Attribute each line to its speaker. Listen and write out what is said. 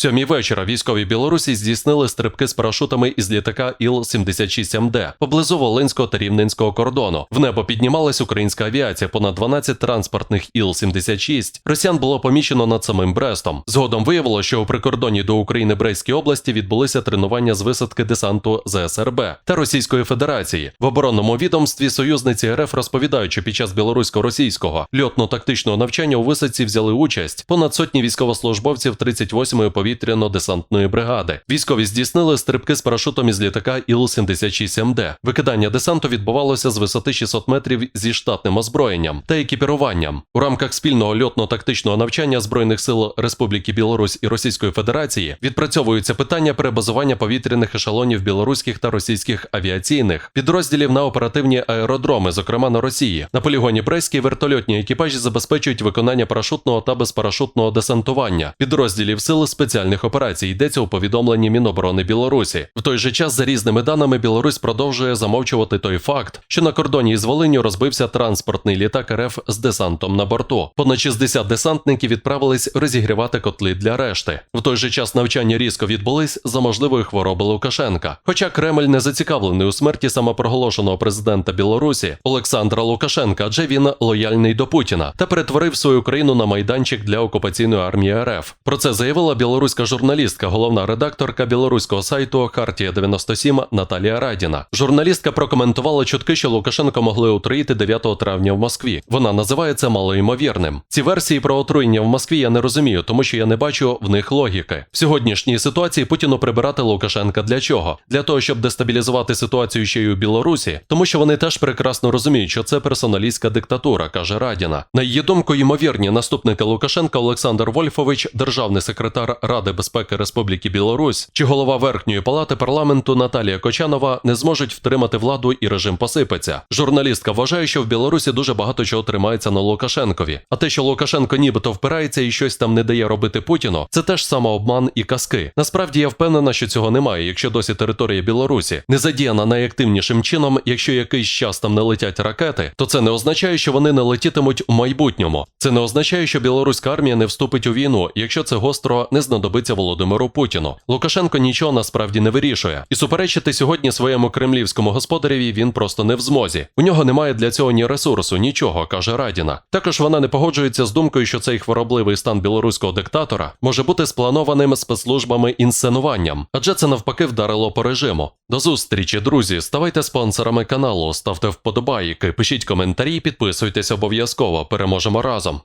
Speaker 1: Сьомій вечора військові Білорусі здійснили стрибки з парашутами із літака Іл-76МД поблизу Волинського та Рівненського кордону. В небо піднімалась українська авіація. Понад 12 транспортних Іл-76 росіян було помічено над самим Брестом. Згодом виявило, що у прикордонні до України Брестській області відбулися тренування з висадки десанту ЗСРБ та Російської Федерації. В оборонному відомстві союзниці РФ розповідають, що під час білорусько-російського льотно-тактичного навчання у висадці взяли участь понад сотні військовослужбовців 38-ї повітряно-десантної бригади. Військові здійснили стрибки з парашутом із літака Іл-76МД. Викидання десанту відбувалося з висоти 600 метрів зі штатним озброєнням та екіпіруванням. У рамках спільного льотно-тактичного навчання Збройних сил Республіки Білорусь і Російської Федерації відпрацьовуються питання перебазування повітряних ешелонів білоруських та російських авіаційних підрозділів на оперативні аеродроми, зокрема на Росії. На полігоні Брестській вертольотні екіпажі забезпечують виконання парашутного та безпарашутного десантування підрозділів сил спеціальних операцій. Йдеться у повідомленні Міноборони Білорусі. В той же час, за різними даними, Білорусь продовжує замовчувати той факт, що на кордоні із Волинню розбився транспортний літак РФ з десантом на борту. Понад 60 десантників відправились розігрівати котли для решти. В той же час навчання різко відбулись за можливої хвороби Лукашенка. Хоча Кремль не зацікавлений у смерті самопроголошеного президента Білорусі Олександра Лукашенка, адже він лояльний до Путіна та перетворив свою країну на майданчик для окупаційної армії РФ. Про це заявила білоруська журналістка, головна редакторка білоруського сайту Хартія 97 Наталія Радіна. Журналістка прокоментувала чутки, що Лукашенко могли отруїти 9 травня в Москві. Вона називає це малоймовірним. Ці версії про отруєння в Москві я не розумію, тому що я не бачу в них логіки. В сьогоднішній ситуації Путіну прибирати Лукашенка для чого? Для того, щоб дестабілізувати ситуацію ще й у Білорусі, тому що вони теж прекрасно розуміють, що це персоналістська диктатура, каже Радіна. На її думку, ймовірні наступники Лукашенка Олександр Вольфович, державний секретар Ради безпеки Республіки Білорусь чи голова верхньої палати парламенту Наталія Кочанова не зможуть втримати владу і режим посипеться. Журналістка вважає, що в Білорусі дуже багато чого тримається на Лукашенкові. А те, що Лукашенко нібито впирається і щось там не дає робити Путіну, це теж самообман і казки. Насправді я впевнена, що цього немає, якщо досі територія Білорусі не задіяна найактивнішим чином, якщо якийсь час там не летять ракети, то це не означає, що вони не летітимуть у майбутньому. Це не означає, що білоруська армія не вступить у війну, якщо це гостро не знадобиться Володимиру Путіну. Лукашенко нічого насправді не вирішує, і суперечити сьогодні своєму кремлівському господареві він просто не в змозі. У нього немає для цього ні ресурсу, нічого, каже Радіна. Також вона не погоджується з думкою, що цей хворобливий стан білоруського диктатора може бути спланованим спецслужбами інсценуванням, адже це навпаки вдарило по режиму. До зустрічі, друзі. Ставайте спонсорами каналу, ставте вподобайки, пишіть коментарі, підписуйтесь обов'язково. Переможемо разом.